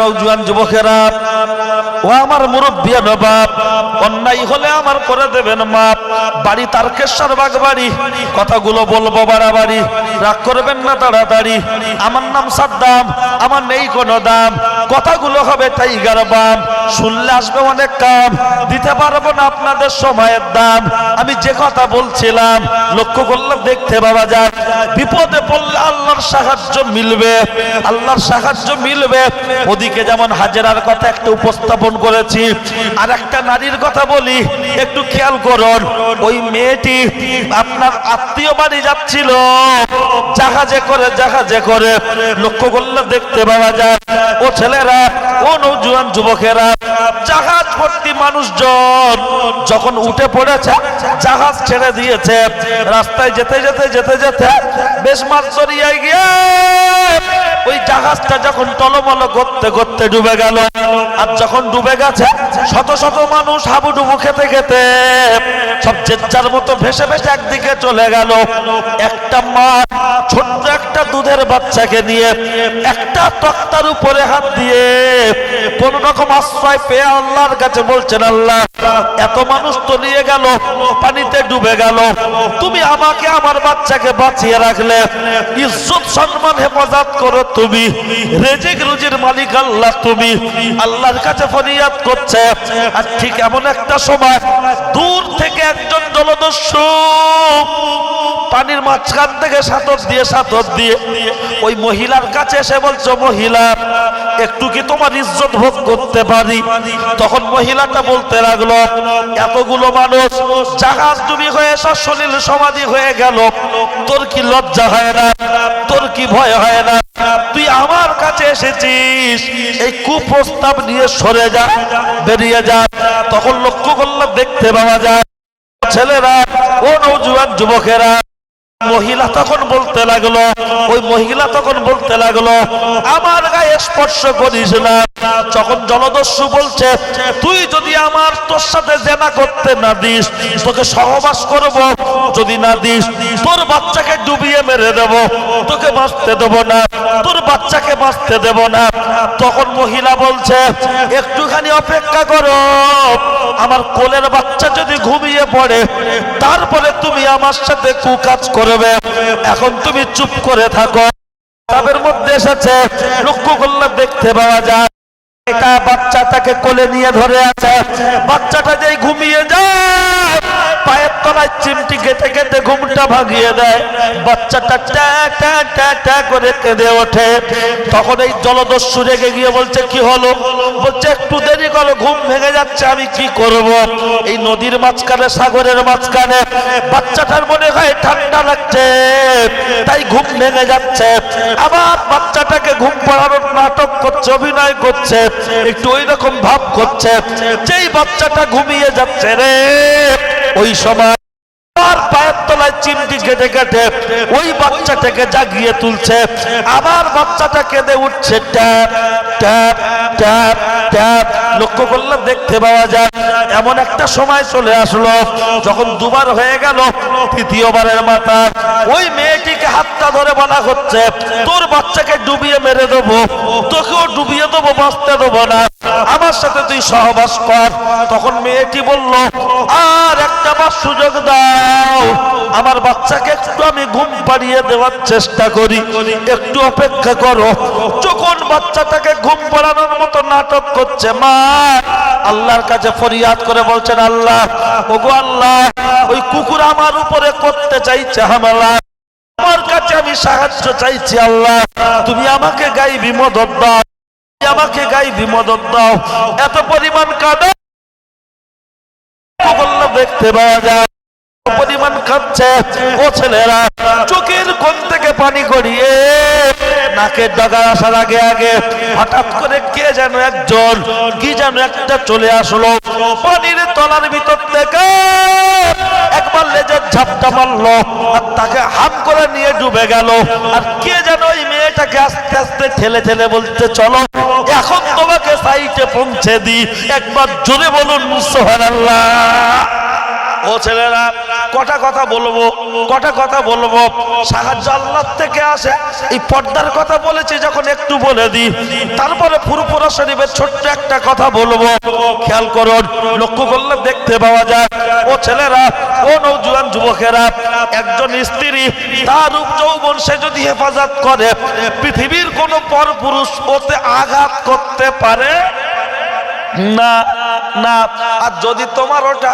নৌজুয়ান যুবকেরা। ও আমার মুরব্বিয়া নবাব অন্যায় হলে আমার করে দেবেন মাপ। বাড়ি তারকেশ্বর বাগ বাড়ি কথাগুলো বলব বাড়াবাড়ি। রাগ করবেন না তাড়াতাড়ি। আমার নাম সাদ্দাম, আমার নেই কোনো দাম। কথাগুলো হবে টাইগার বাম। শুনলে আসবে অনেক কাম। দিতে পারব না আপনাদের সময়ের দাম। আমি যে কথা বলছিলাম, লক্ষ্য করলে দেখতে পাওয়া যাক বিপদে পড়লে আল্লাহর সাহায্য মিলবে। আল্লাহর সাহায্য মিলবে। ওদিকে যেমন হাজেরার কথা একটা উপস্থাপন করেছি আর একটা নারীর কথা বলি, একটু খেয়াল করুন, ওই মেয়েটি আপনার আত্মীয় বাড়ি যাচ্ছিল, জাহাজে করে জাহাজে করে লক্ষ্য করলে দেখতে পাওয়া যায়, ও ছেলেরা, ও নৌজুয়ান যুবকেরা, জাহাজ ভর্তি মানুষজন, যখন উঠে পড়েছে, জাহাজ ছেড়ে দিয়েছে, রাস্তায় যেতে যেতে যেতে যেতে, বেশ মাছ দরিয়ায় গিয়ে ওই জাহাজটা যখন টলমল করতে করতে ডুবে গেল, আর যখন ডুবে গেছে, শত শত মানুষ হাবুডুবু খেতে খেতে সব চেচ্চার মতো ভেসে ভেসে একদিকে চলে গেল। একটা মা ছোট্ট একটা দুধের বাচ্চাকে নিয়ে একটা তক্তার উপরে হাত দিয়ে কোন রকম আশ্রয় পেয়ে আল্লাহর কাছে বলছেন, আল্লাহ, এত মানুষ তো নিয়ে গেল, পানিতে ডুবে গেল। তুমি আমাকে, আমার বাচ্চাকে বাঁচিয়ে রাখলে। ইজ্জত, সম্মান, হেফাজত করো তুমি। রেজেক রুজির মালিক আল্লাহ তুমি। আল্লাহর কাছে ফরিয়াদ করছে। আর ঠিক এমন একটা সময়, দূর থেকে একজন জলদস্যু পানির মাঝখান থেকে সাঁতর দিয়ে সাঁতর দিয়ে, ওই মহিলার কাছে এসে বলছো, মহিলা একটু কি তোমার ইজ্জত ভোগ করতে পারি? তখন মহিলাটা বলতে লাগল, এতগুলো মানুষ, জাহাজ ডুবি হয়ে সলিল সমাধি হয়ে গেল। তোর কি লজ্জা হয় না? তোর কি ভয় হয় না? তুই আমার কাছে এসেছিস। এই কুপ্রস্তাব নিয়ে সরে যা, বেরিয়ে যা। তখন লক্ষ্য করলে দেখতে পাওয়া যায়, ছেলেরা ও নৌজুয়ান যুবকেরা মহিলা তখন বলতে লাগল, ওই মহিলা তখন বলতে লাগল, আমার গায়ে স্পর্শ করিস না। যখন জলদস্যু বলছে, তুই যদি আমার তোর সাথে জেনা করতে না দিস, তোকে সহবাস করব। যদি না দিস, তোর বাচ্চাকে ডুবিয়ে মেরে দেব। তোকে বাঁচতে দেব না, তোর বাচ্চাকে বাঁচতে দেব না। তখন মহিলা বলছে, একটুখানি অপেক্ষা করো। আমার কোলের বাচ্চা যদি ঘুমিয়ে পড়ে, তারপরে তুমি আমার সাথে কুকাজ করবে এখন তুমি চুপ করে থাকো। তাদের মধ্যে এসেছে। লক্ষ্য করলে দেখতে পাওয়া যায়। বাচ্চাটাকে কোলে নিয়ে ধরে আছে। বাচ্চাটা যেই ঘুমিয়ে যায় পায়ের তলায় চিমটি কেটে কেটে ঘুমটা ভাগিয়ে দেয়। বাচ্চাটা ট্যা ট্যা ট্যা করে কেঁদে ওঠে। তখন এই জলদস্যু রেগে গিয়ে বলছে, কি হলো? বলছে, একটু দেরি করো, ঘুম ভেঙে যাচ্ছে, আমি কি করব? এই নদীর মাঝখানে, সাগরের মাঝখানে, বাচ্চাটার মনে হয় ঠান্ডা লাগছে, তাই ঘুম ভেঙে যাচ্ছে। আবার বাচ্চাটাকে ঘুম পাড়ানোর নাটক করছে, অভিনয় করছে, একটু ওই রকম ভাব করছে, যেই বাচ্চাটা ঘুমিয়ে যাচ্ছে রে। ওই সময় পায়ের তলায় কেটে কেটে ওই বাচ্চাটাকে জাগিয়ে তুলছে। আবার বাচ্চাটা কেঁদে উঠছে লক্ষ্য করলে দেখতে পাওয়া যায়, এমন একটা সময় চলে আসলো, যখন দুবার হয়ে গেল তৃতীয়বারের মাথা। ওই মেয়েটিকে হাতটা ধরে বলা হচ্ছে, তোর বাচ্চাকে ডুবিয়ে মেরে দেবো, তোকেও ডুবিয়ে দেবো, বাঁচতে দেবো না। আমার সাথে তুই সহবাস কর। তখন মেয়েটি বলল, আর একটা বার সুযোগ দাও। আমার বাচ্চাকে একটু আমি ঘুম পাড়িয়ে দেওয়ার চেষ্টা করি। একটু অপেক্ষা করো। যখন বাচ্চাটাকে ঘুম পাড়ানোর মতো নাটক করছে, মা, আল্লাহর কাছে ফরিয়াদ করে বলছেন, আল্লাহ, ওগো আল্লাহ, ওই কুকুর আমার উপরে করতে চাইছে হামলা। আমার কাছে আমি সাহায্য চাইছি, আল্লাহ। তুমি আমাকে গাইবি, মদত দাও। আমাকে গাইবি মদত দাও। এত পরিমাণ কাদা। দেখতে পাওয়া যায়। পরিমাণ খাচ্ছে ও ছেলেরা, চোখের কোন থেকে পানি গড়িয়ে নাকের ডগা আসার আগে আগে হঠাৎ করে কে যেন একজন, কি যেন একটা চলে আসলো। পানির তলার ভিতর থেকে একবার লেজের ঝাপটা মারলো আর তাকে হাম করে নিয়ে ডুবে গেল। আর কে যেন ওই মেয়েটাকে আস্তে আস্তে ঠেলে ঠেলে বলতে, চলো, এখন তোমাকে সাইটে পৌঁছে দি একবার জোরে বলুন, সুবহানাল্লাহ। ও ছেলেরা, কটা কথা বলব, কটা কথা বলব? সাহায্য আল্লাহ থেকে আসে। এই পর্দার কথা বলেছি যখন একটু বলে দিই। তারপরে ফুরফুরা শরীফের ছোট্ট একটা কথা বলব। খেয়াল করুন, লক্ষ্য করলে দেখতে পাওয়া যায়, ও ছেলেরা, ও নৌজুয়ান যুবকেরা, একজন স্ত্রী, তার যৌবন সে যদি হেফাজত করে, পৃথিবীর কোন পর পুরুষ ওতে আঘাত করতে পারে? না না। আর যদি তোমার ওটা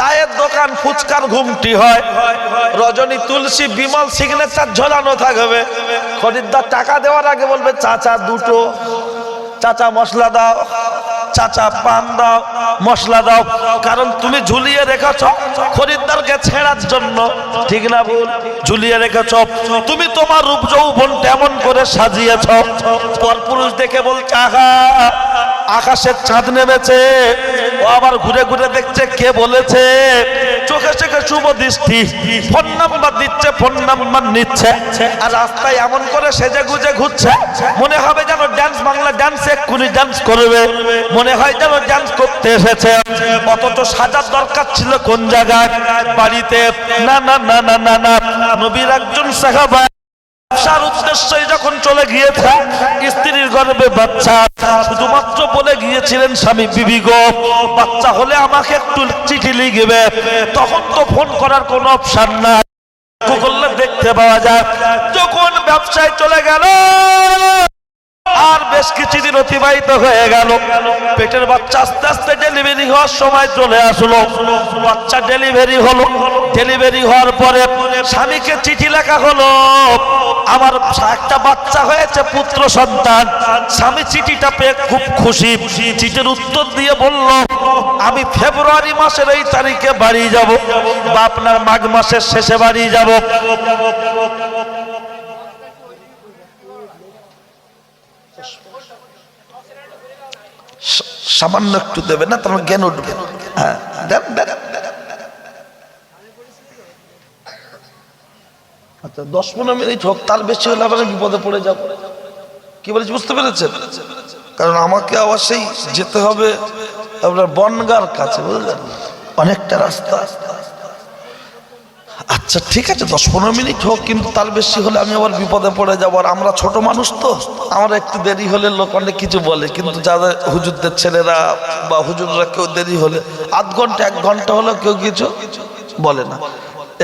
চায়ের দোকান, ফুচকার ঘুমটি হয়। রজনী তুলসী বিমল সিগনেচার ঝোলানো থাকবে। খরিদ্দার টাকা দেওয়ার আগে বলবে, চাচা, দুটো। চাচা, মশলা দাও। চাচা, পান দাও। মশলা দাও। কারণ তুমি ঝুলিয়ে রেখেছ খরিদ্দারকে ছেড়ার জন্য। ঠিক না ভুল? ঝুলিয়ে রেখেছ। তুমি তোমার রূপ যৌবন তেমন করে সাজিয়েছ। পরপুরুষ দেখে বলছে, আহা আকাশের চাঁদ নেমেছে। ও আবার ঘুরে ঘুরে দেখছে কে বলেছে? চোখে চোখে শুভ দৃষ্টি। ফোন নাম্বার দিচ্ছে, ফোন নাম্বার নিচ্ছে। আর রাস্তায় এমন করে সেজে গুজে ঘুরছে। মনে হবে যেন ডান্স বাংলা ডান্স এক্ষুনি ডান্স করবে। মনে হয় যেন ডান্স করতে এসেছে। অথচ সাজার দরকার ছিল কোন জায়গায়? বাড়িতে। না না না না না না। নবীর একজন সাহাবা ব্যবসার উদ্দেশ্যে যখন চলে গিয়েছে, স্ত্রীর গর্ভে বাচ্চা, শুধুমাত্র বলে গিয়েছিলেন, স্বামী, বিবি গো, বাচ্চা হলে আমাকে একটু চিঠি লিখবে। তখন তো ফোন করার কোনো অপশান নাই। করলে দেখতে পাওয়া যায়, যখন ব্যবসায় চলে গেল আর বেশ কিছুদিন অতিবাহিত হয়ে গেল। পেটের বাচ্চা আস্তে আস্তে ডেলিভারি হওয়ার সময় চলে আসলো। বাচ্চা ডেলিভারি হলো। ডেলিভারি হওয়ার পরে স্বামীকে চিঠি লেখা হলো, আমার একটা বাচ্চা হয়েছে, পুত্র সন্তান। স্বামী চিঠিটা পেয়ে খুব খুশি। চিঠির উত্তর দিয়ে বলল, আমি ফেব্রুয়ারি মাসের এই তারিখে বাড়ি যাব। বা আপনার মাঘ মাসের শেষে বাড়ি যাব। সামান্য একটু দেবে না তোমার জ্ঞান উঠবে। হ্যাঁ দেন দেন। আচ্ছা দশ পনেরো মিনিট হোক, তার বেশি হলে আবার বিপদে পড়ে যাব। কি বলেছি, বুঝতে পেরেছেন? কারণ আমাকে আবার সেই যেতে হবে আপনার বনগার কাছে, বুঝলেন? অনেকটা রাস্তা। আচ্ছা ঠিক আছে, দশ পনেরো মিনিট হোক, কিন্তু তার বেশি হলে আমি আবার বিপদে পড়ে যাব। আর আমরা ছোট মানুষ তো, আমার একটু দেরি হলে লোক অনেক কিছু বলে, কিন্তু যাদের হুজুরদের ছেলেরা বা হুজুররা কেউ দেরি হলে, আধ ঘণ্টা, এক ঘণ্টা হলেও কেউ কিছু বলে না।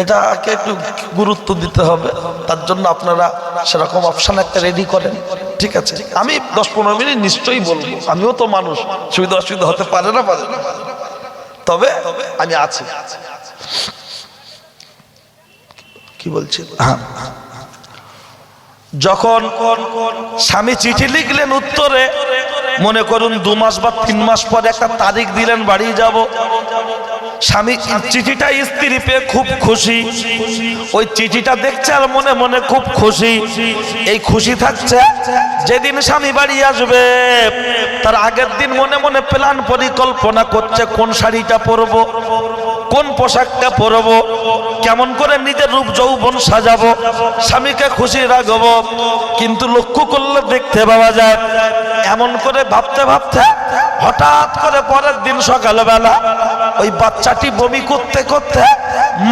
এটাকে একটু গুরুত্ব দিতে হবে, তার জন্য আপনারা সেরকম অপশান একটা রেডি করেন, ঠিক আছে? আমি দশ পনেরো মিনিট নিশ্চয়ই বলব, আমিও তো মানুষ, সুবিধা অসুবিধা হতে পারে না, পারে তবে আমি আছি। কি বলছি? যখন স্বামী চিঠি লিখলেন উত্তরে, মনে করুন দু মাস বা তিন মাস পরে একটা তারিখ দিলেন, বাড়ি যাব। স্বামী চিঠিটা স্ত্রী পেয়ে খুব খুশি। ওই চিঠিটা দেখছে আর মনে মনে খুব খুশি। এই খুশি থাকছে, যেদিন স্বামী বাড়ি আসবে, তার আগের দিন মনে মনে প্ল্যান পরিকল্পনা করছে, কোন শাড়িটা পরবো। কোন পোশাকটা পরবো? কেমন করে নিজের রূপ যৌবন সাজাবো? স্বামীকে খুশি রাখব? কিন্তু লক্ষ্য করলে দেখতে পাওয়া যায়, এমন করে ভাবতে ভাবতে হঠাৎ করে পরের দিন সকালবেলা ওই বাচ্চাটি বমি করতে করতে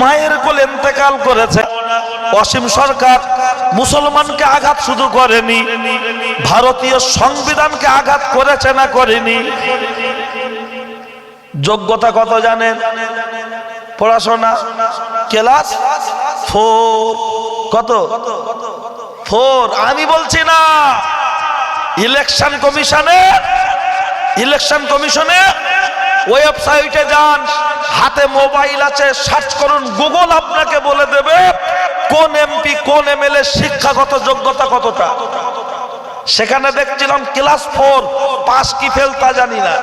মায়ের কোলে ইন্তেকাল করেছে। অসীম সরকার মুসলমানকে আঘাত শুধু করেনি, ভারতীয় সংবিধানকে আঘাত করেছে না করেনি। যোগ্যতা কত জানেন? পড়াশোনা, ক্লাস ফোর। কত? ফোর। আমি বলছি না। ইলেকশন কমিশনে ইলেকশন কমিশনে ওয়েবসাইটে যান, হাতে মোবাইল আছে, সার্চ করুন, গুগল আপনাকে বলে দেবে কোন এমপি, কোন এমএলএ, শিক্ষাগত যোগ্যতা কতটা। সেখানে দেখছিলাম ক্লাস ফোর, পাস কি ফেল তা জানি না।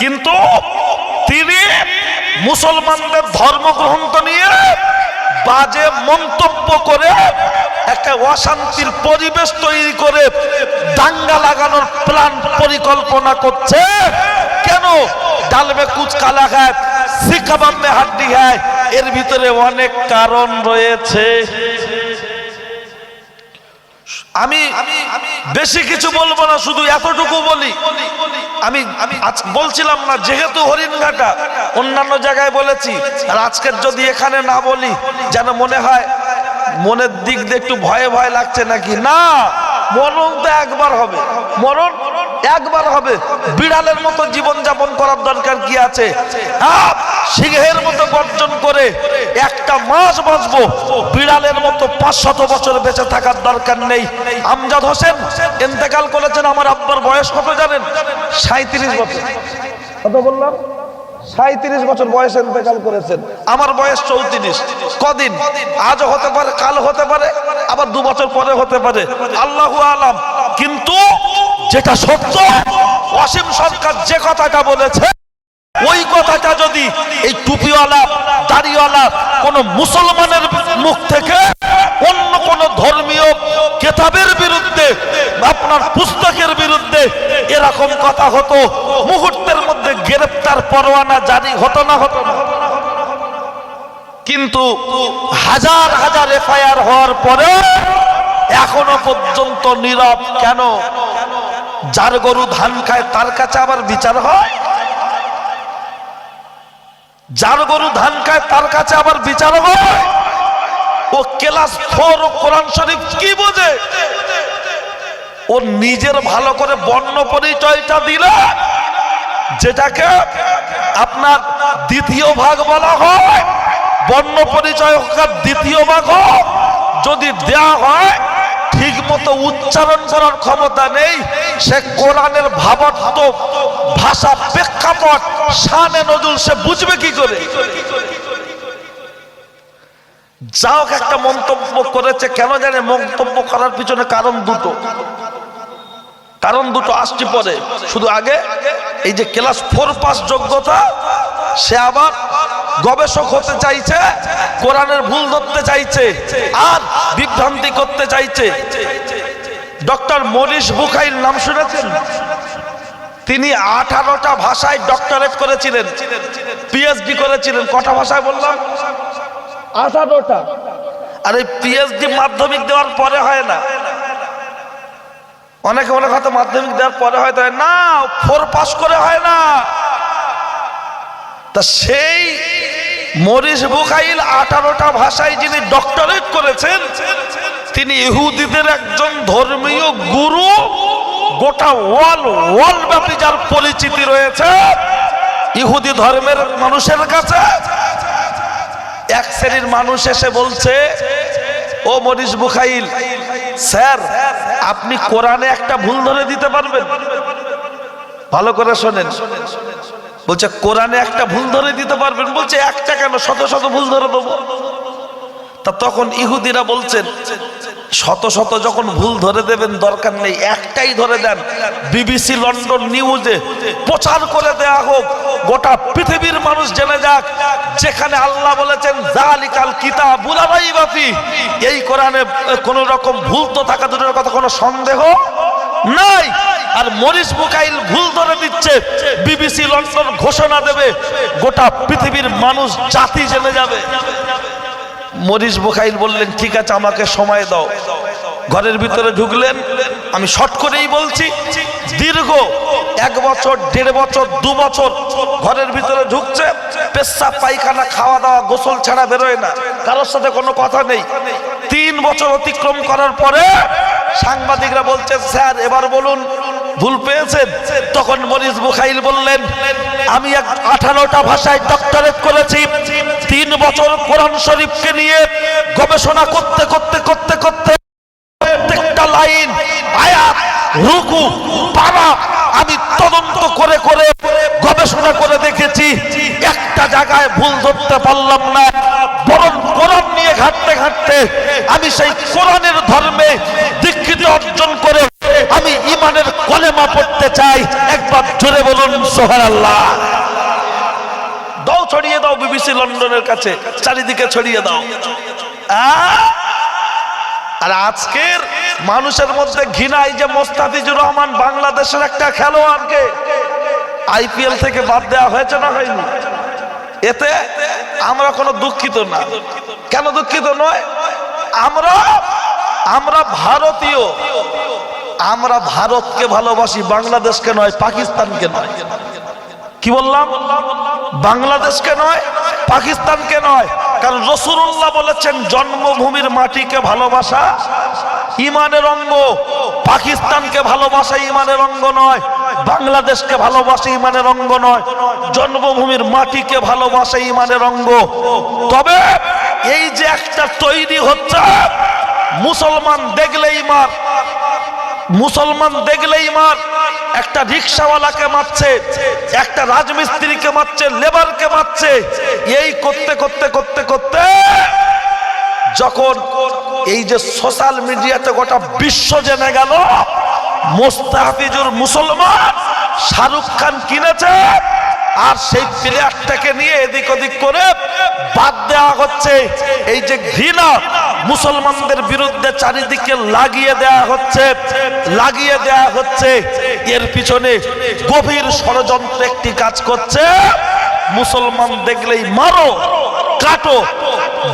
কিন্তু মুসলমানদের ধর্ম ধর্মগ্রন্থ নিয়ে বাজে মন্তব্য করে একটা অশান্তির পরিবেশ তৈরি করে দাঙ্গা লাগানোর প্ল্যান পরিকল্পনা করছে। কেন? ডালবে কুচ কালা খায় শিখাবাম্মে হাড্ডি খায় এর ভিতরে অনেক কারণ রয়েছে। আমি বেশি কিছু বলব না, শুধু এতটুকু বলি। আমি বলছিলাম না, যেহেতু হরিণঘাটা, অন্যান্য জায়গায় বলেছি, আর আজকের যদি এখানে না বলি, যেন মনে হয় মনের দিক দিয়ে একটু ভয়ে ভয় লাগছে নাকি? না, মরণ তো একবার হবে। মরণ একবার হবে। বিড়ালের মতো জীবন যাপন করার দরকার কি আছে? সিংহের মতো গর্জন করে একটা মাস বাঁচবো। বিড়ালের মতো পাঁচশত বছর বেঁচে থাকার দরকার নেই। আমজাদ হোসেন ইন্তেকাল করেছেন আমার আব্বার বয়স কত জানেন? সাঁত্রিশ বছর। কত বললাম? সাঁত্রিশ বছর বয়স ইন্তেকাল করেছেন। আমার বয়স চৌত্রিশ। কদিন? আজও হতে পারে কাল হতে পারে আবার দু বছর পরে হতে পারে। আল্লাহু আলাম। কিন্তু যেটা সত্য অসীম সরকার যে কথাটা বলেছে ওই কথাটা যদি এই টুপিওয়ালা, দাড়িওয়ালা কোন মুসলমানের মুখ থেকে অন্য কোন ধর্মীয় কেতাবের বিরুদ্ধে, আপনার পুস্তকের বিরুদ্ধে এরকম কথা হতো, মুহূর্তের মধ্যে গ্রেপ্তার, পরোয়ানা জারি হতো না হতো না। কিন্তু হাজার হাজার এফআইআর হওয়ার পরে এখনও পর্যন্ত নীরব কেন? যার গরু ধান খায়, তার কাছে আবার বিচার হয়? যার গরু ধান খায়, তার কাছে আবার বিচার হয় ও ক্লাস ফোর, ও কোরআন শরীফ কি বোঝে? ও নিজের ভালো করে বর্ণ পরিচয়টা দিল, যেটাকে আপনার দ্বিতীয় ভাগ বলা হয়, বর্ণ পরিচয় দ্বিতীয় ভাগ যদি দেয়া হয় ঠিক মতো উচ্চারণ করার ক্ষমতা নেই। সে কোরআনের ভাবার্থ, ভাষা প্রেক্ষাপট, শানে নজরুল সে বুঝবে কি করে? যা হোক একটা মন্তব্য করেছে, কেন জানে মন্তব্য করার পিছনে কারণ দুটো। কারণ দুটো আসছি পরে। শুধু আগে, এই যে ক্লাস ফোর পাস যোগ্যতা, সে আবার গবেষক হতে চাইছে কোরআনের ভুল ধরতে চাইছে আর বিভ্রান্তি করতে চাইছে। ডক্টর মনীষ বুখাইল নাম শুনেছেন? তিনি আঠারোটা ভাষায় ডক্টরেট করেছিলেন পিএইচডি করেছিলেন। কটা ভাষায় বললাম? আঠারোটা। আর এই পিএইচডি মাধ্যমিক দেওয়ার পরে হয় না। অনেকে অনেক হয়তো মাধ্যমিক দেওয়ার পরে হয়তো হয় না ফোর পাস করে হয় না। তা সেই মরিস বুখাইল আঠারোটা ভাষায় যিনি ডক্টরেট করেছেন, তিনি ইহুদিদের একজন ধর্মীয় গুরু। গোটা ওয়াল ওয়াল ব্যাপী যার পরিচিতি রয়েছে, ইহুদি ধর্মের মানুষের কাছে। এক শ্রেণির মানুষ এসে বলছে, ও মরিস বুখাইল, স্যার, আপনি কোরআনে একটা ভুল ধরে দিতে পারবেন? ভালো করে শোনেন। বলছে, কোরআনে একটা ভুল ধরে দিতে পারবেন। বলছে, একটা কেন? শত শত ভুল ধরে দেবো। তা তখন ইহুদিরা বলছেন, শত শত যখন ভুল ধরে দেবেন, দরকার নেই, একটাই ধরে দেন। বিবিসি লন্ডন নিউজে প্রচার করে দেয়া হোক, গোটা পৃথিবীর মানুষ জেনে যাক, যেখানে আল্লাহ বলেছেন জালিকাল কিতাব বুলাবাই বাপি এই কোরআনে কোন রকম ভুল তো থাকা দূরের কথা কোনো সন্দেহ নাই? আর মরিস বুকাইল ভুল ধরে দিচ্ছে বিবিসি লন্ডন ঘোষণা দেবে, গোটা পৃথিবীর মানুষ, জাতি জেনে যাবে। মরিস বুকাইল বললেন, ঠিক আছে, আমাকে সময় দাও। ঘরের ভিতরে ঢুকলেন। আমি শর্ট করেই বলছি, দীর্ঘ এক বছর, দেড় বছর, দু বছর ঘরের ভিতরে ঢুকছে। পেশাব, পায়খানা খাওয়া দাওয়া গোসল ছাড়া বেরোয় না। কারোর সাথে কোনো কথা নেই। তিন বছর অতিক্রম করার পরে সাংবাদিকরা বলছে, স্যার, এবার বলুন ভুল পেয়েছেন তখন মরিস বুখাইল বললেন, আমি এক আঠারোটা ভাষায় ডক্টরেট করেছি। তিন বছর কোরআন শরীফকে নিয়ে গবেষণা করতে করতে করতে করতে প্রত্যেকটা লাইন, আয়াত, রুকু আমি তদন্ত করে করে গবেষণা করে দেখেছি। একটা জায়গায় ভুল ধরতে পারলাম না। বরং কোরআন নিয়ে ঘাটতে ঘাটতে আমি সেই কোরআনের ধর্মে দীক্ষিত অর্জন করে আমি ইমানের কলেমা পড়তে চাই। একবার জোরে বলুন সোহার আল্লাহ দাও ছড়িয়ে দাও বিবিসি লন্ডনের কাছে, চারিদিকে ছড়িয়ে দাও। আর আজকের মানুষের মধ্যে ঘৃণাই যে মোস্তাফিজুর রহমান বাংলাদেশের একটা খেলোয়াড়কে আইপিএল থেকে বাদ দেওয়া হয়েছে না হয়নি? এতে আমরা কোনো দুঃখিত না। কেন দুঃখিত নয়? আমরা আমরা ভারতীয় আমরা ভারতকে ভালোবাসি, বাংলাদেশকে নয়, পাকিস্তানকে নয়। কি বললাম? বাংলাদেশকে নয়, পাকিস্তানকে নয়। কারণ রসুল্লাহ বলেছেন, জন্মভূমির মাটিকে ভালোবাসা ইমানের অঙ্গ। পাকিস্তানকে ভালোবাসা ইমানের অঙ্গ নয়, বাংলাদেশকে ভালোবাসা ইমানের অঙ্গ নয়। জন্মভূমির মাটিকে ভালোবাসা ইমানের অঙ্গ। তবে এই যে একটা তৈরি হচ্ছে, মুসলমান দেখলেই মার। মুসলমান দেখলেই মার। একটা রিক্সাওয়ালাকে মারছে, একটা রাজমিস্ত্রিকে মারছে, লেবারকে মারছে। এই করতে করতে করতে করতে যখন এই যে সোশ্যাল মিডিয়াতে গোটা বিশ্ব জেনে গেল, মোস্তাফিজুর মুসলমান শাহরুখ খান কিনেছে আর সেই প্লেয়ারটাকে নিয়ে এদিক ওদিক করে বাদ দেওয়া হচ্ছে। এই যে ঘৃণা মুসলমানদের বিরুদ্ধে চারিদিকে লাগিয়ে দেওয়া হচ্ছে, লাগিয়ে দেওয়া হচ্ছে। এর পিছনে গভীর ষড়যন্ত্র একটি কাজ করছে। মুসলমান দেখলেই মারো, কাটো,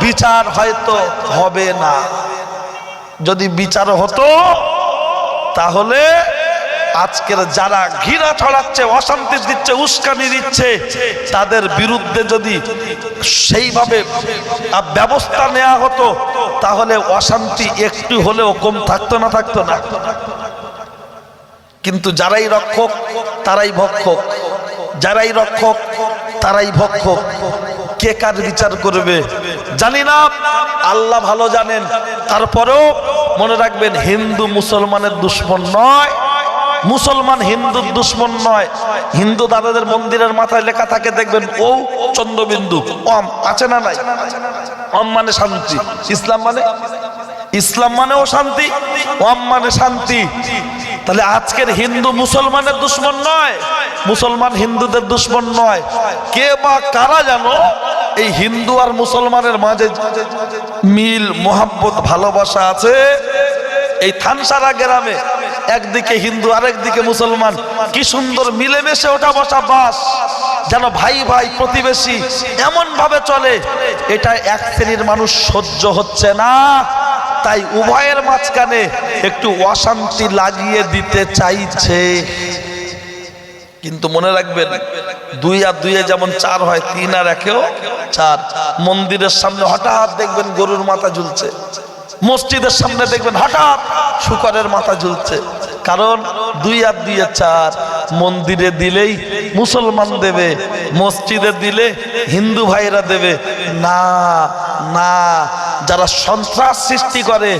বিচার হয়তো হবে না। যদি বিচার হতো, তাহলে আজকের যারা ঘৃণা ছড়াচ্ছে, অশান্তি দিচ্ছে, উস্কানি দিচ্ছে, তাদের বিরুদ্ধে যদি সেইভাবে ব্যবস্থা নেওয়া হতো, তাহলে অশান্তি একটু হলেও কম থাকতো না থাকতো না। কিন্তু যারাই রক্ষক, তারাই ভক্ষক। যারাই রক্ষক, তারাই ভক্ষক। কে কার বিচার করবে? জানি না। আল্লাহ ভালো জানেন। তারপরেও মনে রাখবেন, হিন্দু মুসলমানের দুশ্মন নয়। মুসলমান হিন্দুর দুশ্মন নয়। হিন্দু দাদাদের মন্দিরের মাথায় লেখা থাকে, দেখবেন, ও চন্দ্রবিন্দু। ওম, আছে না নাই? ওম মানে শান্তি। ইসলাম মানে? ইসলাম মানেও শান্তি, ওম মানে শান্তি। তাহলে আজকের হিন্দু মুসলমানের দুশ্মন নয়, মুসলমান হিন্দুদের দুশ্মন নয়। কে বা কারা জানো? এই হিন্দু আর মুসলমানের মাঝে মিল, মোহাব্বত, ভালোবাসা আছে। এই থানসারা গ্রামে একদিকে হিন্দু, আরেকদিকে মুসলমান। কি সুন্দর মিলেমিশে ওঠা বসা বাস, যেন ভাই ভাই প্রতিবেশী এমন ভাবে চলে। এটা এক শ্রেণির মানুষ সহ্য হচ্ছে না। তাই উভয়ের মাঝখানে একটু অশান্তি লাগিয়ে দিতে চাইছে। কিন্তু মনে রাখবেন, দুই আর দুইয়ে যেমন চার হয়, তিন আর একেও চার। মন্দিরের সামনে হঠাৎ দেখবেন গরুর মাথা ঝুলছে। মসজিদের সামনে দেখবেন হঠাৎ শুকরের মাথা ঝুলছে। কারণ দুই আর দুইয়ে চার, মন্দিরে দিলেই মুসলমান দেবে, মসজিদে দিলে হিন্দু ভাইরা দেবে। না না, যারা সন্ত্রাস সৃষ্টি করে,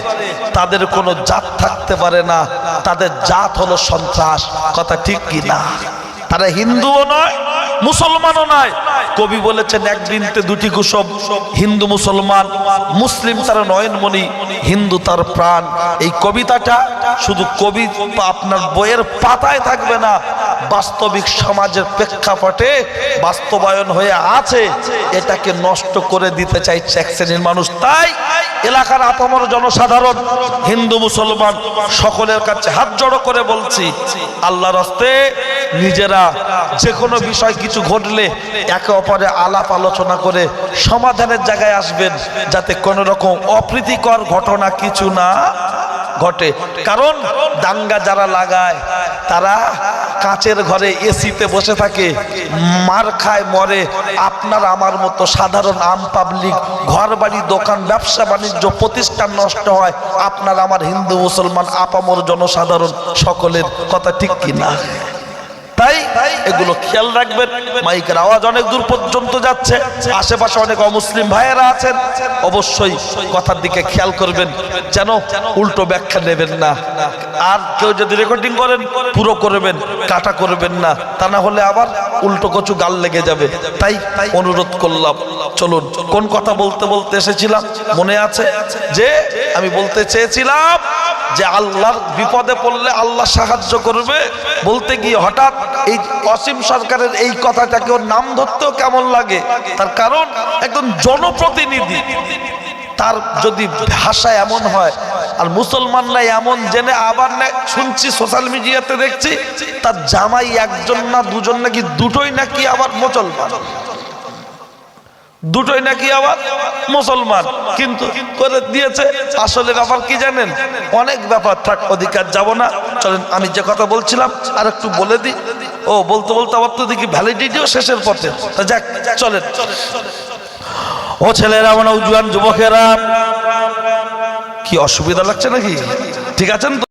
তাদের কোনো জাত থাকতে পারে না। তাদের জাত হলো সন্ত্রাস। কথা ঠিক কি না? তারা হিন্দুও নয় মুসলমানও নয় কবি বলেছেন একদিনতে দুটি কুসব হিন্দু, মুসলমান, মুসলিম তার নয়নমণি, হিন্দু তার প্রাণ। এই কবিতাটা শুধু কবি আপনার বইয়ের পাতায় থাকবে না, বাস্তবিক সমাজের প্রেক্ষাপটে বাস্তবায়ন হয়ে আছে। এটাকে নষ্ট করে দিতে চাইছে এক শ্রেণির মানুষ। তাই এলাকার আপামর জনসাধারণ, হিন্দু, মুসলমান, সকলের কাছে হাত জড়ো করে বলছি, আল্লাহর হস্তে নিজেরা যে কোনো বিষয় কিছু ঘটলে একে অপরে আলাপ আলোচনা করে সমাধানের জায়গায় আসবেন, যাতে কোনো রকম অপ্রীতিকর ঘটনা কিছু না ঘটে। কারণ দাঙ্গা যারা লাগায়, তারা কাঁচের ঘরে এসিতে বসে থাকে, মার খায়, মরে। আপনার আমার মতো সাধারণ আম পাবলিক ঘর বাড়ি দোকান, ব্যবসা, বাণিজ্য, প্রতিষ্ঠান নষ্ট হয়, আপনার আমার হিন্দু, মুসলমান, আপামর জনসাধারণ সকলের কথা ঠিক কিনা? তাই এগুলো খেয়াল রাখবেন, মাইকের আওয়াজ অনেক দূর পর্যন্ত যাচ্ছে, আশেপাশে অনেক অমুসলিম ভাইয়েরা আছেন, অবশ্যই কথার দিকে খেয়াল করবেন, যেন উল্টো ব্যাখ্যা নেবেন না। আর কেউ যদি রেকর্ডিং করেন, পুরো করবেন, কাটা করবেন না, তা না হলে আবার উল্টো কচু গাল লেগে যাবে। তাই অনুরোধ করলাম, চলুন, কোন কথা বলতে বলতে এসেছিলাম? মনে আছে? যে আমি বলতে চেয়েছিলাম যে আল্লাহর বিপদে পড়লে আল্লাহ সাহায্য করবে বলতে গিয়ে হঠাৎ এই অসীম সরকারের এই কথাটাকে ওর নাম ধরতেও কেমন লাগে? তার কারণ একজন জনপ্রতিনিধি। তার যদি ভাষা এমন হয় আর মুসলমানরা এমন জেনে আবার না, শুনছি সোশ্যাল মিডিয়াতে দেখছি, তার জামাই একজন না দুজন নাকি দুটোই নাকি আবার মুসলমান। দুটোই নাকি আবার মুসলমান। কিন্তু করে দিয়েছে। আসলে ব্যাপার কি জানেন? অনেক ব্যাপার থাক, অধিকার যাব না। চলেন, আমি যে কথা বলছিলাম আর একটু বলে দিই। ও, বলতে বলতে আবার তো দেখি ভ্যালিডিটিও শেষের পথে। যাক, চলেন। ও ছেলেরা মানে উজুয়ান যুবকেরা, কি অসুবিধা লাগছে নাকি? ঠিক আছেন তো?